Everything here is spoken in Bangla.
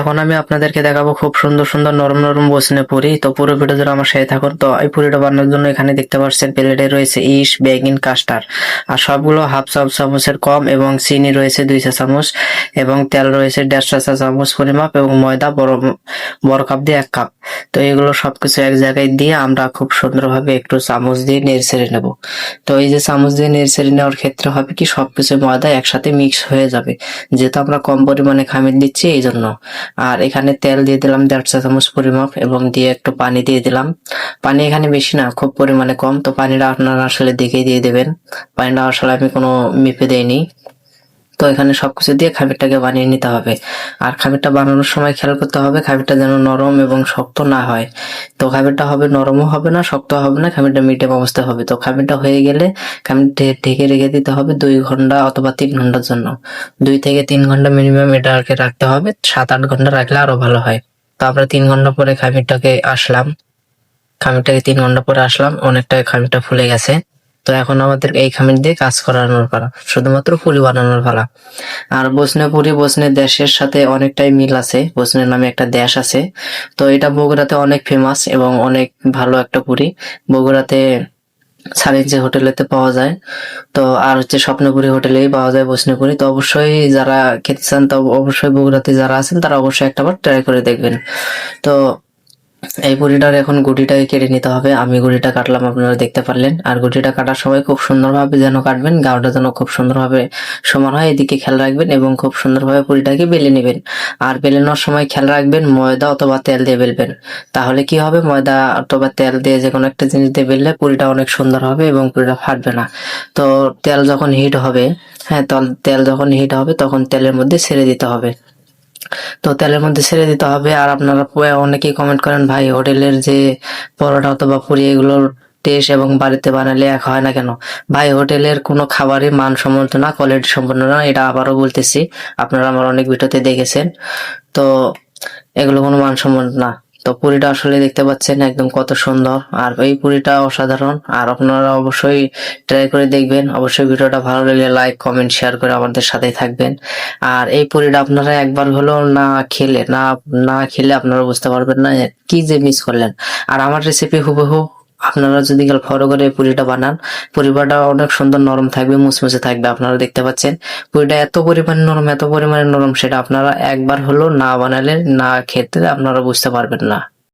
এখন আমি আপনাদেরকে দেখাবো খুব সুন্দর সুন্দর নরম নরম বসনে পুরি। তো পুরো ভিডিও ধরে আমার সাথে থাকুন। তো এই পুরিটা বানানোর জন্য এখানে দেখতে পাচ্ছেন প্লেটে রয়েছে ইস বেগিন কাস্টার আর সবগুলো হাফ চাপ চামচের কম এবং চিনি রয়েছে দুই চা চামচ এবং তেল রয়েছে দেড়শো চা চামচ পরিমাপ এবং ময়দা, বড় বড় কাপ দিয়ে এক কাপ। তো এগুলো সবকিছু এক জায়গায় দিয়ে আমরা খুব সুন্দরভাবে একটু চামচ দিয়ে নেড়ে ছেড়ে নেব। তো এই যে চামচ দিয়ে নেড়ে ছেড়ে নেওয়ার ক্ষেত্রে হবে কি, সবকিছু ময়দা একসাথে মিক্স হয়ে যাবে। যেহেতু আমরা কম পরিমাণে খামির দিচ্ছি এই জন্য আর এখানে তেল দিয়ে দিলাম দেড় চা চামচ পরিমাপ এবং দিয়ে একটু পানি দিয়ে দিলাম। পানি এখানে বেশি না, খুব পরিমাণে কম। তো পানিটা আপনারা আসলে দেখেই দিয়ে দেবেন। পানিটা আসলে আমি কোনো মেপে দেইনি। তো এখানে সবকিছু দিয়ে খামিরটাকে বানিয়ে নিতে হবে। আর খামিরটা বানানোর সময় খেয়াল করতে হবে খামিরটা যেন নরম এবং শক্ত না হয়। তো খামিরটা হবে নরমও হবে না শক্ত হবে না, খামিরটা মিডিয়াম অবস্থায় হবে। তো খামিরটা হয়ে গেলে খামির ঢে- ঢেকে রেখে দিতে হবে দুই ঘণ্টা অথবা তিন ঘণ্টার জন্য। দুই থেকে তিন ঘণ্টা মিনিমাম এটা এটাকে রাখতে হবে সাত আট ঘণ্টা রাখলে আরও ভালো হয়। তো আমরা তিন ঘণ্টা পরে খামিরটাকে আসলাম। খামিরটাকে তিন ঘণ্টা পরে আসলাম অনেকটা খামিরটা ফুলে গেছে। তো এখন আমাদের এই খামির দিয়ে কাজ করানোর পালা, শুধুমাত্র পুরি বানানোর পালা। আর বসনে পুরি বসনে দেশের সাথে অনেকটাই মিল আছে, বসনের নামে একটা দেশ আছে। তো এটা বগুড়াতে অনেক ফেমাস এবং অনেক ভালো একটা পুরি। বগুড়াতে সারিঞ্জে হোটেলেতে পাওয়া যায়। তো আর হচ্ছে স্বপ্নপুরি হোটেলেই পাওয়া যায় বসনেপুরি। তো অবশ্যই যারা খেতে চান, তো অবশ্যই বগুড়াতে যারা আছেন, তারা অবশ্যই একটাবার ট্রাই করে দেখবেন। তো এই গুড়িটার এখন গুটিটাকে কেটে নিতে হবে। আমি গুটিটা কাটলাম, আপনারা দেখতে পারলেন। আর গুটিটা কাটার সময় খুব সুন্দরভাবে যেন কাটবেন গাওটা যেন খুব সুন্দরভাবে সমান হয়, এদিকে খেয়াল রাখবেন এবং খুব সুন্দরভাবে পুরিটাকে বেলে নেবেন। আর বেলে নেওয়ার সময় খেয়াল রাখবেন, ময়দা অথবা তেল দিয়ে বেলবেন। তাহলে কি হবে? ময়দা অথবা তেল দিয়ে যে কোনো একটা জিনিস দিয়ে বেললে পুরিটা অনেক সুন্দর হবে এবং পুরিটা ফাটবে না। তো তেল যখন হিট হবে হ্যাঁ তল- তেল যখন হিট হবে, তখন তেলের মধ্যে ছেড়ে দিতে হবে। তো তেলের মধ্যে ছেড়ে দিতে হবে। আর আপনারা অনেকেই কমেন্ট করেন, ভাই, হোটেলের যে পরোটা অথবা পুরি, এগুলোর টেস্ট এবং বাড়িতে বানালে এক হয় না কেন? ভাই, হোটেলের কোনো খাবারই মানসম্মত না কোয়ালিটি সম্পন্ন না। এটা আবারও বলতেছি, আপনারা আমার অনেক ভিডিওতে দেখেছেন। তো এগুলো কোনো মান মানসম্মত না। তো পুরিটা আসলে দেখতে পাচ্ছেন একদম কত সুন্দর। আর এই পুরিটা অসাধারণ। আর আপনারা অবশ্যই ট্রাই করে দেখবেন। অবশ্যই ভিডিওটা ভালো লাগলে লাইক কমেন্ট শেয়ার করে আমাদের সাথেই থাকবেন। আর এই পুরিটা আপনারা একবার হলো না খেলে, না না খেলে আপনারা বুঝতে পারবেন না কি যে মিস করলেন। আর আমার রেসিপি হুবহু আপনারা যদি কাল ফলো করে পুরিটা বানান পুরিটা অনেক সুন্দর নরম থাকবে, মুচমুচে থাকবে, আপনারা দেখতে পাচ্ছেন। পুরিটা এত পরিমাণে নরম, এত পরিমাণে নরম, সেটা আপনারা একবার হলো না বানালে, না খেতে আপনারা বুঝতে পারবেন না।